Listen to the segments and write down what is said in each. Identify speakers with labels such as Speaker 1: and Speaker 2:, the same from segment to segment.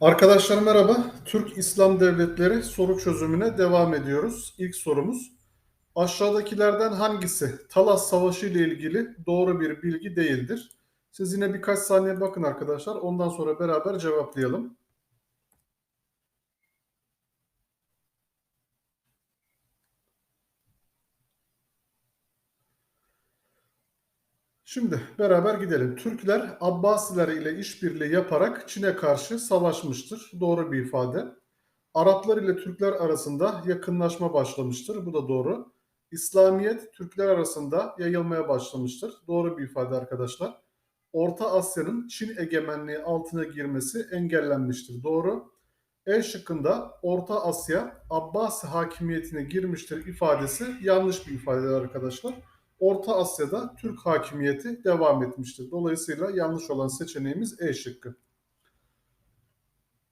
Speaker 1: Arkadaşlar merhaba. Türk İslam Devletleri soru çözümüne devam ediyoruz. İlk sorumuz. Aşağıdakilerden hangisi Talas Savaşı ile ilgili doğru bir bilgi değildir? Siz yine birkaç saniye bakın arkadaşlar. Ondan sonra beraber cevaplayalım. Şimdi beraber gidelim. Türkler Abbasiler ile işbirliği yaparak Çin'e karşı savaşmıştır. Doğru bir ifade. Araplar ile Türkler arasında yakınlaşma başlamıştır. Bu da doğru. İslamiyet Türkler arasında yayılmaya başlamıştır. Doğru bir ifade arkadaşlar. Orta Asya'nın Çin egemenliği altına girmesi engellenmiştir. Doğru. E şıkkında Orta Asya Abbasi hakimiyetine girmiştir ifadesi yanlış bir ifade arkadaşlar. Orta Asya'da Türk hakimiyeti devam etmiştir. Dolayısıyla yanlış olan seçeneğimiz E şıkkı.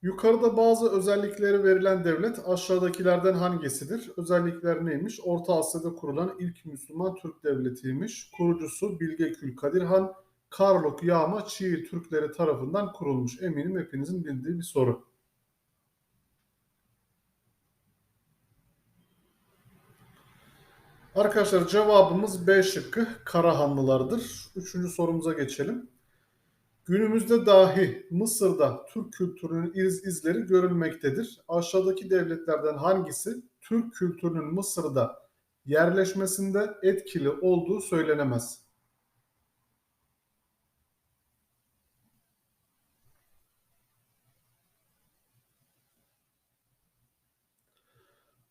Speaker 1: Yukarıda bazı özellikleri verilen devlet aşağıdakilerden hangisidir? Özellikler neymiş? Orta Asya'da kurulan ilk Müslüman Türk devletiymiş. Kurucusu Bilge Kül Kadir Han, Karluk Yağma Çiğ Türkleri tarafından kurulmuş. Eminim hepinizin bildiği bir soru. Arkadaşlar cevabımız B şıkkı Karahanlılardır. Üçüncü sorumuza geçelim. Günümüzde dahi Mısır'da Türk kültürünün iz, izleri görülmektedir. Aşağıdaki devletlerden hangisi Türk kültürünün Mısır'da yerleşmesinde etkili olduğu söylenemez?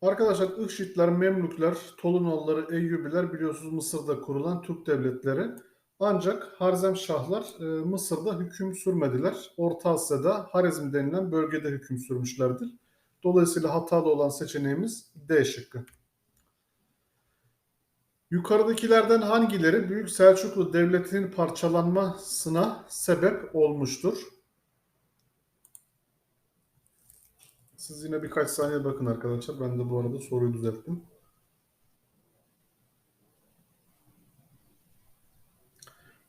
Speaker 1: Arkadaşlar Ihşitler, Memlükler, Tolunoğulları, Eyyubiler biliyorsunuz Mısır'da kurulan Türk devletleri. Ancak Harzemşahlar e, Mısır'da hüküm sürmediler. Orta Asya'da Harizm denilen bölgede hüküm sürmüşlerdir. Dolayısıyla hatalı olan seçeneğimiz D şıkkı. Yukarıdakilerden hangileri Büyük Selçuklu Devleti'nin parçalanmasına sebep olmuştur? Siz yine birkaç saniye bakın arkadaşlar. Ben de bu arada soruyu düzelttim.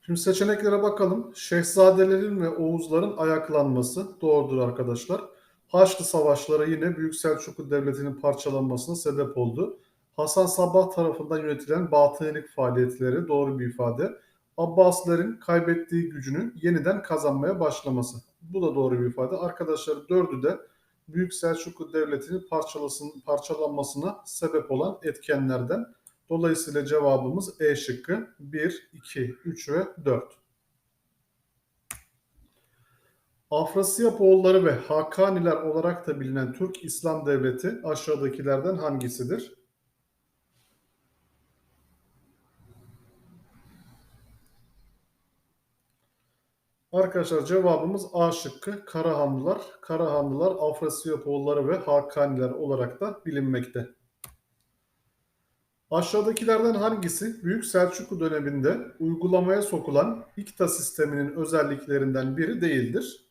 Speaker 1: Şimdi seçeneklere bakalım. Şehzadelerin ve Oğuzların ayaklanması doğrudur arkadaşlar. Haçlı savaşları yine Büyük Selçuklu Devleti'nin parçalanmasına sebep oldu. Hasan Sabbah tarafından yönetilen batınilik faaliyetleri doğru bir ifade. Abbasilerin kaybettiği gücünü yeniden kazanmaya başlaması. Bu da doğru bir ifade. Arkadaşlar dördü de Büyük Selçuklu Devleti'nin parçalanmasına sebep olan etkenlerden. Dolayısıyla cevabımız E şıkkı 1, 2, 3 ve 4. Afrasiyapoğulları ve Hakaniler olarak da bilinen Türk İslam Devleti aşağıdakilerden hangisidir? Arkadaşlar cevabımız A şıkkı Karahanlılar. Karahanlılar Afrasiyapoğulları ve Hakaniler olarak da bilinmekte. Aşağıdakilerden hangisi Büyük Selçuklu döneminde uygulamaya sokulan İkta sisteminin özelliklerinden biri değildir?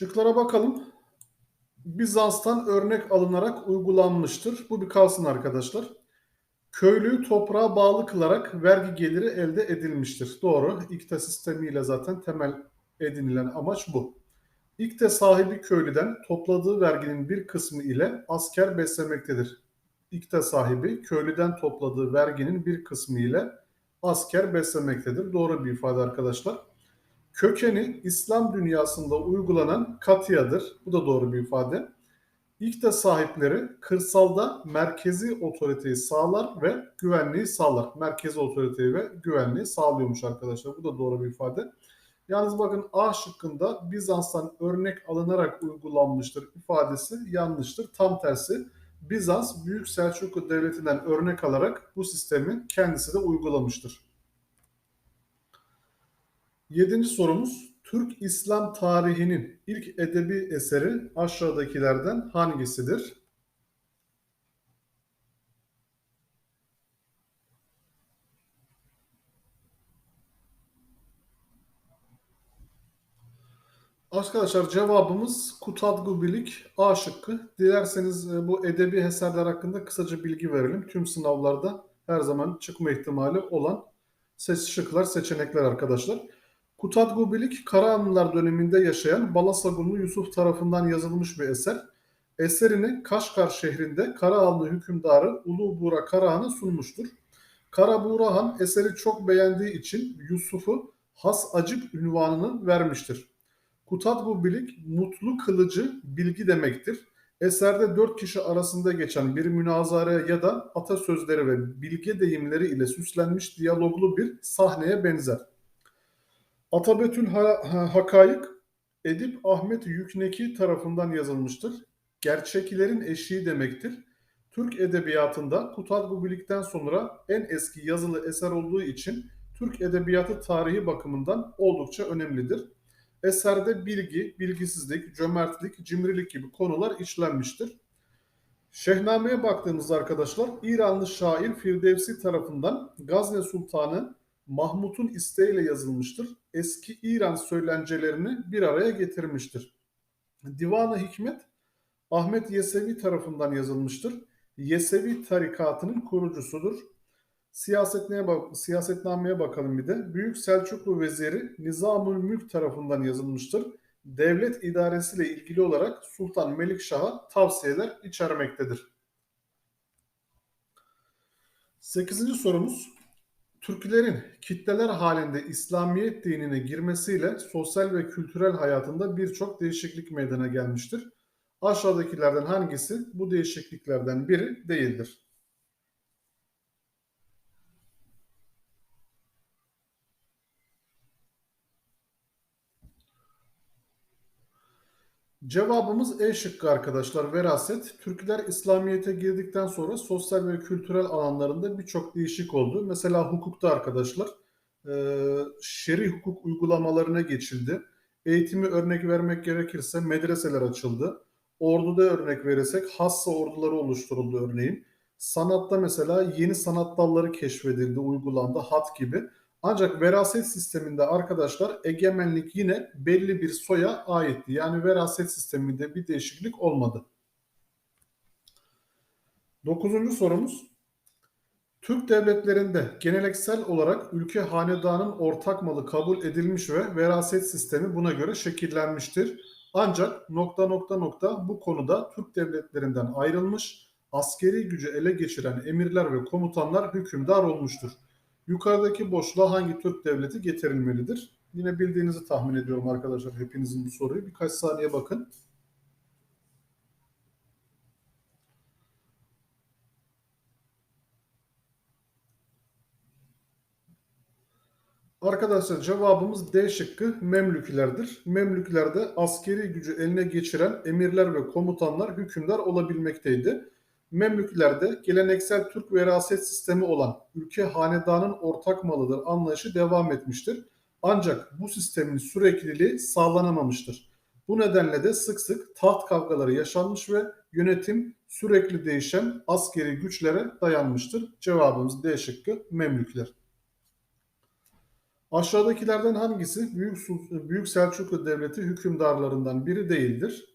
Speaker 1: Şıklara bakalım. Bizans'tan örnek alınarak uygulanmıştır. Bu bir kalsın arkadaşlar. Köylüyü toprağa bağlı kılarak vergi geliri elde edilmiştir. Doğru. İkte sistemiyle zaten temel edinilen amaç bu. İkte sahibi köylüden topladığı verginin bir kısmı ile asker beslemektedir. İkte sahibi köylüden topladığı verginin bir kısmı ile asker beslemektedir. Doğru bir ifade arkadaşlar. Kökeni İslam dünyasında uygulanan katiyadır. Bu da doğru bir ifade. İlk sahipleri kırsalda merkezi otoriteyi sağlar ve güvenliği sağlar. Merkezi otoriteyi ve güvenliği sağlıyormuş arkadaşlar. Bu da doğru bir ifade. Yalnız bakın A şıkkında Bizans'tan örnek alınarak uygulanmıştır ifadesi yanlıştır. Tam tersi Bizans Büyük Selçuklu Devleti'nden örnek alarak bu sistemi kendisi de uygulamıştır. Yedinci sorumuz Türk İslam tarihinin ilk edebi eseri aşağıdakilerden hangisidir? Arkadaşlar cevabımız Kutadgubilik A şıkkı. Dilerseniz e, bu edebi eserler hakkında kısaca bilgi verelim. Tüm sınavlarda her zaman çıkma ihtimali olan ses şıklar, seçenekler arkadaşlar. Kutadgubilik Karahanlılar döneminde yaşayan Balasagunlu Yusuf tarafından yazılmış bir eser. Eserini Kaşgar şehrinde Karahanlı hükümdarı Ulu Buğra Karahan'a sunmuştur. Kara Buğra Han eseri çok beğendiği için Yusuf'u Has Acip ünvanını vermiştir. Kutatbu bilik mutlu kılıcı bilgi demektir. Eserde dört kişi arasında geçen bir münazara ya da atasözleri ve bilge deyimleri ile süslenmiş diyaloglu bir sahneye benzer. Atabetül ha- Hakayık Edip Ahmet Yükneki tarafından yazılmıştır. Gerçeklerin eşiği demektir. Türk edebiyatında Kutatbu Bilik'ten sonra en eski yazılı eser olduğu için Türk edebiyatı tarihi bakımından oldukça önemlidir. Eserde bilgi, bilgisizlik, cömertlik, cimrilik gibi konular işlenmiştir. Şehname'ye baktığımızda arkadaşlar İranlı şair Firdevsi tarafından Gazne Sultanı Mahmut'un isteğiyle yazılmıştır. Eski İran söylencelerini bir araya getirmiştir. Divan-ı Hikmet Ahmet Yesevi tarafından yazılmıştır. Yesevi tarikatının kurucusudur. Siyasetnameye, bak siyasetnameye bakalım bir de. Büyük Selçuklu Veziri Nizamül Mülk tarafından yazılmıştır. Devlet idaresiyle ilgili olarak Sultan Melikşah'a tavsiyeler içermektedir. Sekizinci sorumuz. Türklerin kitleler halinde İslamiyet dinine girmesiyle sosyal ve kültürel hayatında birçok değişiklik meydana gelmiştir. Aşağıdakilerden hangisi bu değişikliklerden biri değildir? Cevabımız E şıkkı arkadaşlar. Veraset. Türkler İslamiyet'e girdikten sonra sosyal ve kültürel alanlarında birçok değişik oldu. Mesela hukukta arkadaşlar e, şer'i hukuk uygulamalarına geçildi. Eğitimi örnek vermek gerekirse medreseler açıldı. Orduda örnek verirsek hassa orduları oluşturuldu örneğin. Sanatta mesela yeni sanat dalları keşfedildi, uygulandı, hat gibi. Ancak veraset sisteminde arkadaşlar egemenlik yine belli bir soya aitti. Yani veraset sisteminde bir değişiklik olmadı. Dokuzuncu sorumuz. Türk devletlerinde geleneksel olarak ülke hanedanın ortak malı kabul edilmiş ve veraset sistemi buna göre şekillenmiştir. Ancak nokta nokta nokta bu konuda Türk devletlerinden ayrılmış, askeri gücü ele geçiren emirler ve komutanlar hükümdar olmuştur. Yukarıdaki boşluğa hangi Türk devleti getirilmelidir? Yine bildiğinizi tahmin ediyorum arkadaşlar hepinizin bu soruyu. Birkaç saniye bakın. Arkadaşlar cevabımız D şıkkı Memlüklerdir. Memlüklerde askeri gücü eline geçiren emirler ve komutanlar hükümdar olabilmekteydi. Memlüklerde geleneksel Türk veraset sistemi olan ülke hanedanın ortak malıdır anlayışı devam etmiştir. Ancak bu sistemin sürekliliği sağlanamamıştır. Bu nedenle de sık sık taht kavgaları yaşanmış ve yönetim sürekli değişen askeri güçlere dayanmıştır. Cevabımız D şıkkı Memlükler. Aşağıdakilerden hangisi Büyük, Büyük Selçuklu Devleti hükümdarlarından biri değildir?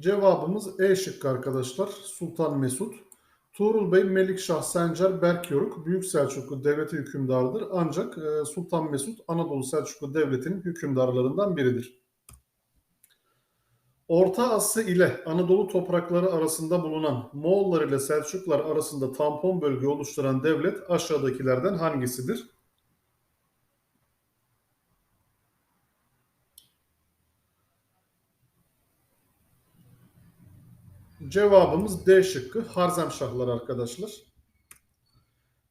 Speaker 1: Cevabımız E şıkkı arkadaşlar. Sultan Mesut. Tuğrul Bey, Melikşah, Sencer, Berkyoruk Büyük Selçuklu Devleti hükümdarıdır. Ancak e, Sultan Mesut Anadolu Selçuklu Devleti'nin hükümdarlarından biridir. Orta Asya ile Anadolu toprakları arasında bulunan Moğollar ile Selçuklar arasında tampon bölge oluşturan devlet aşağıdakilerden hangisidir? Cevabımız D şıkkı Harzemşahlar arkadaşlar.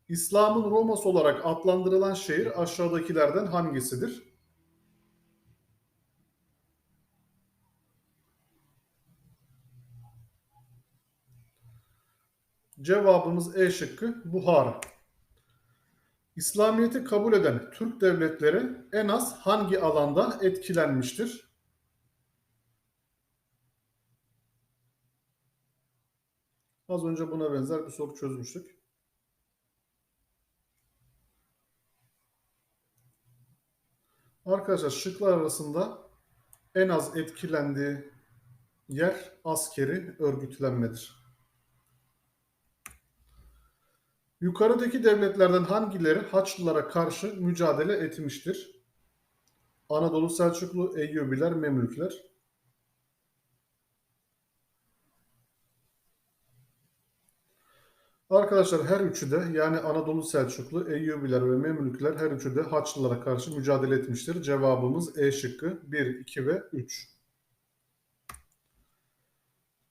Speaker 1: İslam'ın Roma'sı olarak adlandırılan şehir aşağıdakilerden hangisidir? Cevabımız E şıkkı Buhara. İslamiyet'i kabul eden Türk devletleri en az hangi alanda etkilenmiştir? Az önce buna benzer bir soru çözmüştük. Arkadaşlar şıklar arasında en az etkilendiği yer askeri örgütlenmedir. Yukarıdaki devletlerden hangileri Haçlılara karşı mücadele etmiştir? Anadolu Selçuklu, Eyyubiler, Memlükler. Arkadaşlar her üçü de yani Anadolu Selçuklu, Eyyubiler ve Memlükler her üçü de Haçlılara karşı mücadele etmiştir. Cevabımız E şıkkı 1, 2 ve 3.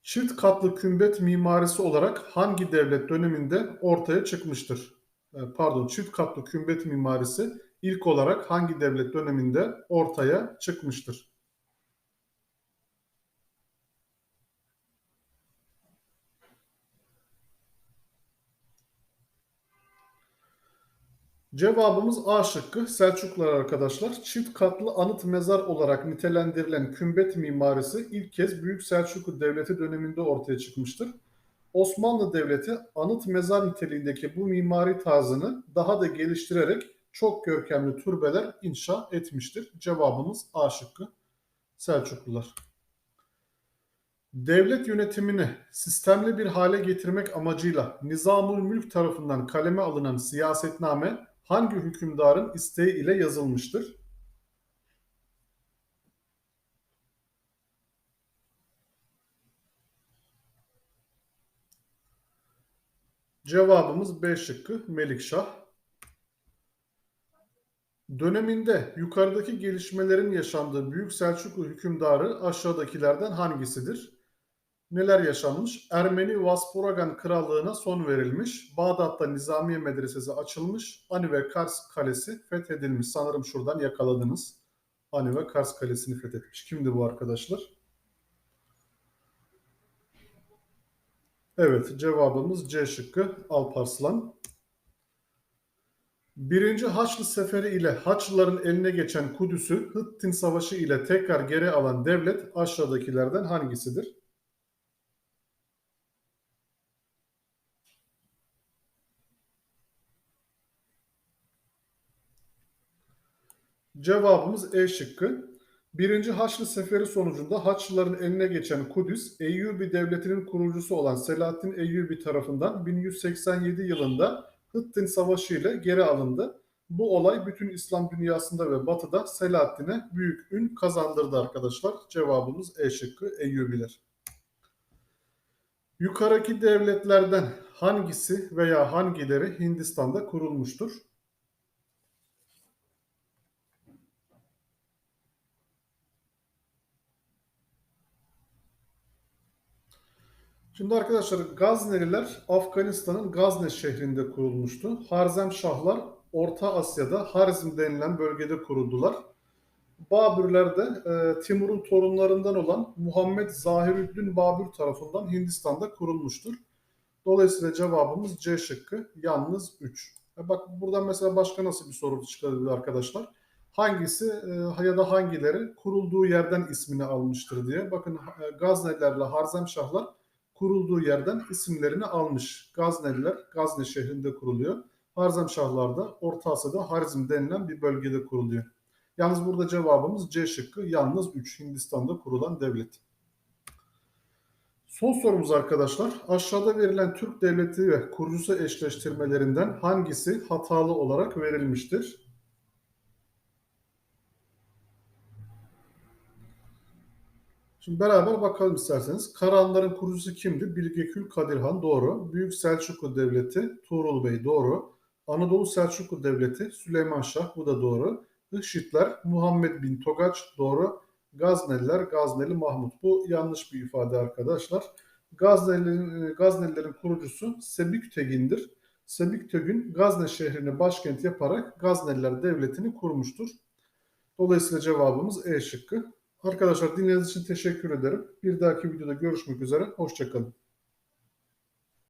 Speaker 1: Çift katlı kümbet mimarisi olarak hangi devlet döneminde ortaya çıkmıştır? E, Pardon, çift katlı kümbet mimarisi ilk olarak hangi devlet döneminde ortaya çıkmıştır? Cevabımız A şıkkı. Selçuklular arkadaşlar. Çift katlı anıt mezar olarak nitelendirilen kümbet mimarisi ilk kez Büyük Selçuklu Devleti döneminde ortaya çıkmıştır. Osmanlı Devleti anıt mezar niteliğindeki bu mimari tarzını daha da geliştirerek çok görkemli türbeler inşa etmiştir. Cevabımız A şıkkı. Selçuklular. Devlet yönetimini sistemli bir hale getirmek amacıyla Nizamül Mülk tarafından kaleme alınan siyasetname hangi hükümdarın isteği ile yazılmıştır? Cevabımız B şıkkı Melikşah. Döneminde yukarıdaki gelişmelerin yaşandığı Büyük Selçuklu hükümdarı aşağıdakilerden hangisidir? Neler yaşanmış? Ermeni Vaspuragan Krallığına son verilmiş. Bağdat'ta Nizamiye Medresesi açılmış. Ani ve Kars Kalesi fethedilmiş. Sanırım şuradan yakaladınız. Ani ve Kars Kalesi'ni fethetmiş. Kimdi bu arkadaşlar? Evet cevabımız C şıkkı Alparslan. Birinci Haçlı Seferi ile Haçlıların eline geçen Kudüs'ü Hıttin Savaşı ile tekrar geri alan devlet aşağıdakilerden hangisidir? Cevabımız E şıkkı. Birinci Haçlı Seferi sonucunda Haçlıların eline geçen Kudüs, Eyyubi Devleti'nin kurucusu olan Selahaddin Eyyubi tarafından 1187 yılında Hıttin Savaşı ile geri alındı. Bu olay bütün İslam dünyasında ve batıda Selahaddin'e büyük ün kazandırdı arkadaşlar. Cevabımız E şıkkı Eyyubiler. Yukarıdaki devletlerden hangisi veya hangileri Hindistan'da kurulmuştur? Şimdi arkadaşlar Gazneliler Afganistan'ın Gazne şehrinde kurulmuştu. Harzem Şahlar Orta Asya'da Harzm denilen bölgede kuruldular. Babürler de e, Timur'un torunlarından olan Muhammed Zahirüddin Babür tarafından Hindistan'da kurulmuştur. Dolayısıyla cevabımız C şıkkı yalnız 3. E bak buradan mesela başka nasıl bir soru çıkabilir arkadaşlar? Hangisi e, ya da hangileri kurulduğu yerden ismini almıştır diye. Bakın e, Gaznelilerle Harzem Şahlar kurulduğu yerden isimlerini almış. Gazneliler Gazne şehrinde kuruluyor. Harzemşahlar da Orta Asya'da Harizm denilen bir bölgede kuruluyor. Yalnız burada cevabımız C şıkkı. Yalnız 3 Hindistan'da kurulan devlet. Son sorumuz arkadaşlar. Aşağıda verilen Türk devleti ve kurucusu eşleştirmelerinden hangisi hatalı olarak verilmiştir? Şimdi beraber bakalım isterseniz. Karahanların kurucusu kimdi? Bilgekül Kadirhan doğru. Büyük Selçuklu Devleti Tuğrul Bey doğru. Anadolu Selçuklu Devleti Süleyman Şah bu da doğru. Hışitler Muhammed bin Togaç doğru. Gazneliler Gazneli Mahmut. Bu yanlış bir ifade arkadaşlar. Gaznelilerin, Gaznelilerin kurucusu Sebüktegin'dir. Sebüktegin Gazne şehrini başkent yaparak Gazneliler Devleti'ni kurmuştur. Dolayısıyla cevabımız E şıkkı. Arkadaşlar dinlediğiniz için teşekkür ederim. Bir dahaki videoda görüşmek üzere. Hoşçakalın.